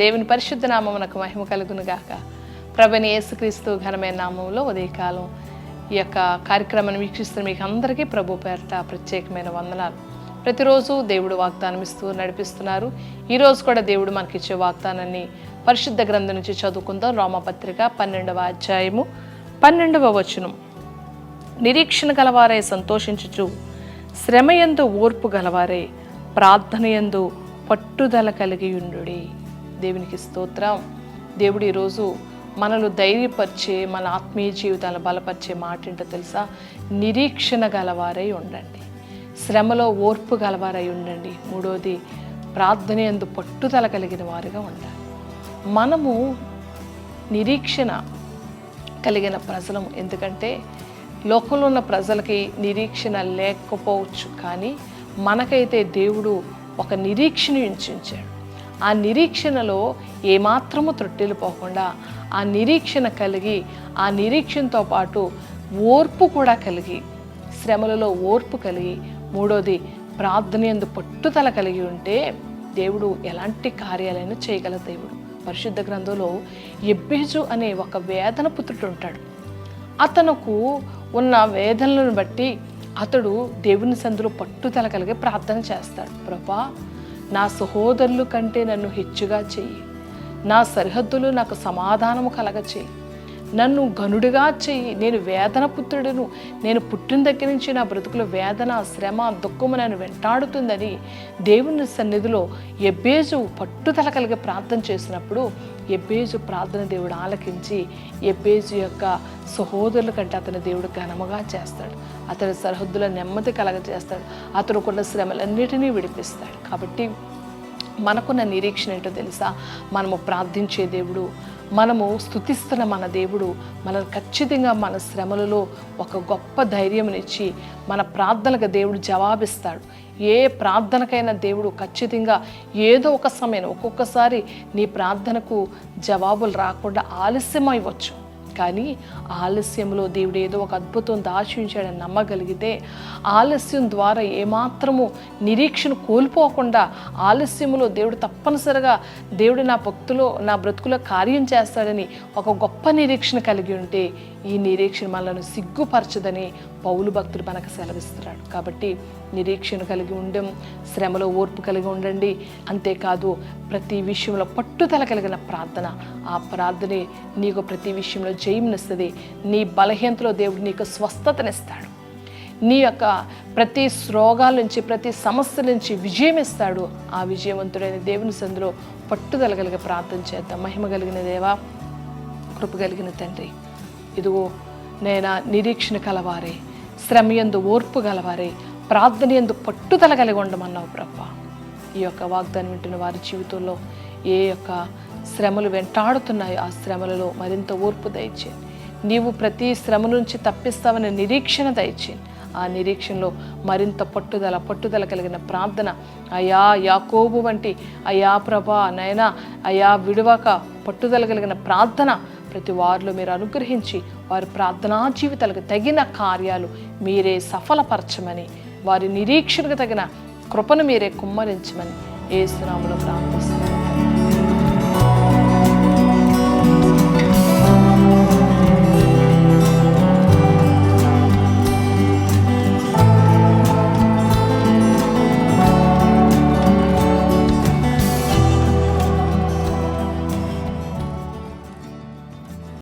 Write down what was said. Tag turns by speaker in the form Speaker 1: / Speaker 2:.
Speaker 1: దేవుని పరిశుద్ధ నామమునకు మహిమ కలుగును గాక ప్రభుని యేసుక్రీస్తు ఘనమైన నామంలో ఉదయకాలం ఈ యొక్క కార్యక్రమాన్ని వీక్షిస్తున్న మీకు అందరికీ ప్రభు పేరట ప్రత్యేకమైన వందనాలు. ప్రతిరోజు దేవుడు వాగ్దానం ఇస్తూ నడిపిస్తున్నారు. ఈరోజు కూడా దేవుడు మనకిచ్చే వాగ్దానాన్ని పరిశుద్ధ గ్రంథం నుంచి చదువుకుందాం. రోమపత్రిక పన్నెండవ అధ్యాయము పన్నెండవ వచనం. నిరీక్షణ గలవారే సంతోషించుచు శ్రమయందు ఓర్పు గలవారే ప్రార్థనయందు పట్టుదల కలిగి ఉండుడి. దేవునికి స్తోత్రం. దేవుడు ఈరోజు మనలు ధైర్యపరిచే మన ఆత్మీయ జీవితాలను బలపరిచే మాట ఏంటో తెలుసా? నిరీక్షణ గలవారై ఉండండి. శ్రమలో ఓర్పు గలవారై ఉండండి. మూడోది ప్రార్థన ఎందు పట్టుదల కలిగిన వారుగా ఉండాలి. మనము నిరీక్షణ కలిగిన ప్రజలం. ఎందుకంటే లోకంలో ఉన్న ప్రజలకి నిరీక్షణ లేకపోవచ్చు. కానీ మనకైతే దేవుడు ఒక నిరీక్షణ ఉంచాడు ఆ నిరీక్షణలో ఏమాత్రము త్రొట్టెలు పోకుండా ఆ నిరీక్షణ కలిగి ఆ నిరీక్షణతో పాటు ఓర్పు కూడా కలిగి శ్రమలలో ఓర్పు కలిగి మూడోది ప్రార్థన ఎందు పట్టుదల కలిగి ఉంటే దేవుడు ఎలాంటి కార్యాలైనా చేయగల దేవుడు. పరిశుద్ధ గ్రంథంలో ఎబ్బేజు అనే ఒక వేదన పుత్రుడు ఉంటాడు. అతనుకు ఉన్న వేదనలను బట్టి అతడు దేవుని సందులో పట్టుదల కలిగి ప్రార్థన చేస్తాడు. ప్రభా నా సహోదరులు కంటే నన్ను హెచ్చుగా చెయ్యి. నా సరిహద్దులు నాకు సమాధానము కలగ చెయ్యి నన్ను గనుడిగా చెయ్యి నేను వేదన పుత్రుడును. నేను పుట్టిన దగ్గర నుంచి నా బ్రతుకులో వేదన శ్రమ దుఃఖము నన్ను వెంటాడుతుందని దేవుని సన్నిధిలో ఎబ్బేజు పట్టుదల కలిగి ప్రార్థన చేసినప్పుడు ఎబ్బేజు ప్రార్థన దేవుడు ఆలకించి ఎబ్బేజు యొక్క సహోదరుల కంటే అతని దేవుడు ఘనముగా చేస్తాడు. అతని సరిహద్దుల నెమ్మది కలగ చేస్తాడు అతనుకున్న శ్రమలన్నిటినీ విడిపిస్తాడు. కాబట్టి మనకున్న నిరీక్షణ ఏంటో తెలుసా? మనము ప్రార్థించే దేవుడు మనము స్థుతిస్తున్న మన దేవుడు మనల్ని ఖచ్చితంగా మన శ్రమలలో ఒక గొప్ప ధైర్యంనిచ్చి మన ప్రార్థనకు దేవుడు జవాబిస్తాడు. ఏ ప్రార్థనకైనా దేవుడు ఖచ్చితంగా ఏదో ఒక సమయం ఒక్కొక్కసారి నీ ప్రార్థనకు జవాబులు రాకుండా ఆలస్యం అవ్వచ్చు కానీ ఆలస్యంలో దేవుడు ఏదో ఒక అద్భుతం దాచించాడని నమ్మగలిగితే ఆలస్యం ద్వారా ఏమాత్రము నిరీక్షణ కోల్పోకుండా ఆలస్యంలో దేవుడు తప్పనిసరిగా దేవుడు నా భక్తులో నా బ్రతుకులో కార్యం చేస్తాడని ఒక గొప్ప నిరీక్షణ కలిగి ఉంటే ఈ నిరీక్షణ మనలను సిగ్గుపరచదని పౌలు భక్తుడు మనకు సెలవిస్తున్నాడు. కాబట్టి నిరీక్షణ కలిగి ఉండం శ్రమలో ఓర్పు కలిగి ఉండండి. అంతేకాదు ప్రతి విషయంలో పట్టుదల కలిగిన ప్రార్థన. ఆ ప్రార్థనే నీకు ప్రతి విషయంలో జయమునిస్తుంది. నీ బలహీనతలో దేవుడు నీకు స్వస్థతనిస్తాడు. నీ యొక్క ప్రతి రోగాల నుంచి ప్రతి సమస్య నుంచి విజయం ఇస్తాడు ఆ విజయవంతుడైన దేవుని సందులో పట్టుదల కలిగి ప్రార్థన చేద్దాం. మహిమ కలిగిన దేవా కృప కలిగిన తండ్రి ఇదిగో నేను నిరీక్షణ కలవారే శ్రమయందు ఓర్పు గలవారే ప్రార్థన ఎందు పట్టుదల కలిగి ఉండమన్నావు ప్రభా. ఈ యొక్క వాగ్దానం వింటున్న వారి జీవితంలో ఏ యొక్క శ్రమలు వెంటాడుతున్నాయో ఆ శ్రమలలో మరింత ఓర్పు దయచేయండి నీవు ప్రతి శ్రమ నుంచి తప్పిస్తావనే నిరీక్షణ దయచేయండి ఆ నిరీక్షణలో మరింత పట్టుదల పట్టుదల కలిగిన ప్రార్థన అయా యాకోబు వంటి అయా ప్రభా నైనా అయా విడువక పట్టుదల కలిగిన ప్రార్థన ప్రతి వారిలో మీరు అనుగ్రహించి వారి ప్రార్థనా జీవితాలకు తగిన కార్యాలు మీరే సఫలపరచమని వారి నిరీక్షణకు తగిన కృపను మీరే కుమ్మరించమని ఏ సునాములో ప్రార్థిస్తున్నాను